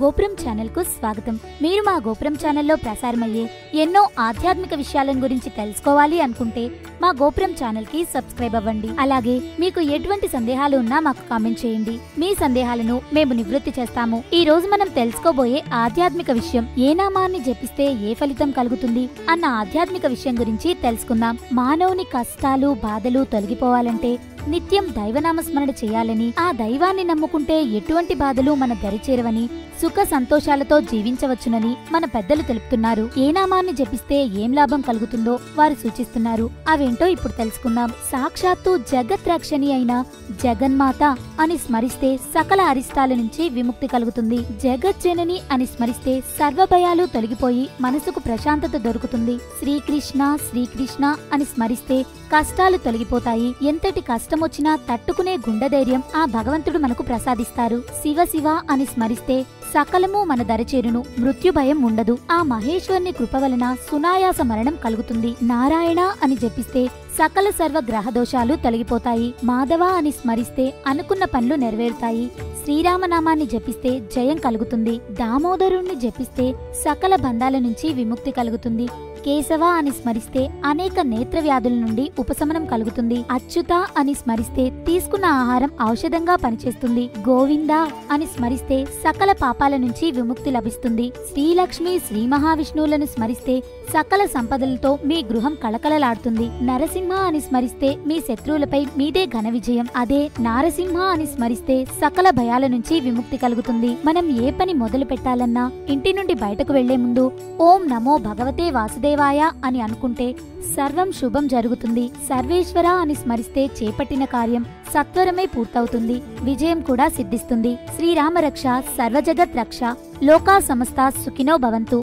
గోపురం ఛానల్కు స్వాగతం. మీరు మా గోపురం ఛానల్లో ప్రసారమయ్యే ఎన్నో ఆధ్యాత్మిక విషయాలను గురించి తెలుసుకోవాలి అనుకుంటే మా గోపురం ఛానల్కి సబ్స్క్రైబ్ అవ్వండి. అలాగే మీకు ఎటువంటి సందేహాలు ఉన్నా మాకు కామెంట్ చేయండి. మీ సందేహాలను మేము నివృత్తి చేస్తాము. ఈ రోజు మనం తెలుసుకోబోయే ఆధ్యాత్మిక విషయం ఏ నామాన్ని జపిస్తే ఏ ఫలితం కలుగుతుంది అన్న ఆధ్యాత్మిక విషయం గురించి తెలుసుకుందాం. మానవుని కష్టాలు బాధలు తొలగిపోవాలంటే నిత్యం దైవనామస్మరణ చేయాలని ఆ దైవాన్ని నమ్ముకుంటే ఎటువంటి బాధలు మన దరిచేరవని సుఖ సంతోషాలతో జీవించవచ్చునని మన పెద్దలు తెలుపుతున్నారు. ఏ నామాన్ని జపిస్తే ఏం లాభం కలుగుతుందో వారు సూచిస్తున్నారు. అవేంటో ఇప్పుడు తెలుసుకుందాం. సాక్షాత్తు జగత్రక్షణి అయిన జగన్మాత అని స్మరిస్తే సకల అరిష్టాల నుంచి విముక్తి కలుగుతుంది. జగజ్జనని అని స్మరిస్తే సర్వభయాలు తొలగిపోయి మనసుకు ప్రశాంతత దొరుకుతుంది. శ్రీకృష్ణ శ్రీకృష్ణ అని స్మరిస్తే కష్టాలు తొలగిపోతాయి. ఎంతటి కష్టమొచ్చినా తట్టుకునే గుండె ధైర్యం ఆ భగవంతుడు మనకు ప్రసాదిస్తారు. శివ శివ అని స్మరిస్తే సకలము మన దరచేరును మృత్యుభయం ఉండదు. ఆ మహేశ్వరుని కృప వలన సునాయాస మరణం కలుగుతుంది. నారాయణ అని జపిస్తే సకల సర్వ గ్రహ దోషాలు తొలగిపోతాయి. మాధవ అని స్మరిస్తే అనుకున్న పనులు నెరవేరుతాయి. శ్రీరామనామాన్ని జపిస్తే జయం కలుగుతుంది. దామోదరుణ్ణి జపిస్తే సకల బంధాల నుంచి విముక్తి కలుగుతుంది. కేశవ అని స్మరిస్తే అనేక నేత్ర వ్యాధుల నుండి ఉపశమనం కలుగుతుంది. అచ్యుత అని స్మరిస్తే తీసుకున్న ఆహారం ఔషధంగా పనిచేస్తుంది. గోవింద అని స్మరిస్తే సకల పాపాల నుంచి విముక్తి లభిస్తుంది. శ్రీలక్ష్మి శ్రీ మహావిష్ణువులను స్మరిస్తే సకల సంపదలతో మీ గృహం కళకళలాడుతుంది. నరసింహ అని స్మరిస్తే మీ శత్రువులపై మీదే ఘన విజయం. అదే నారసింహ అని స్మరిస్తే సకల భయాల నుంచి విముక్తి కలుగుతుంది. మనం ఏ పని మొదలు పెట్టాలన్నా ఇంటి నుండి బయటకు వెళ్ళే ముందు ఓం నమో భగవతే వాసుదేవాయ అని అనుకుంటే సర్వం శుభం జరుగుతుంది. సర్వేశ్వర అని స్మరిస్తే చేపట్టిన కార్యం సత్వరమే పూర్తవుతుంది. విజయం కూడా సిద్ధిస్తుంది. శ్రీరామ రక్ష సర్వజగత్ రక్ష లోకా సమస్త సుఖినో భవంతు.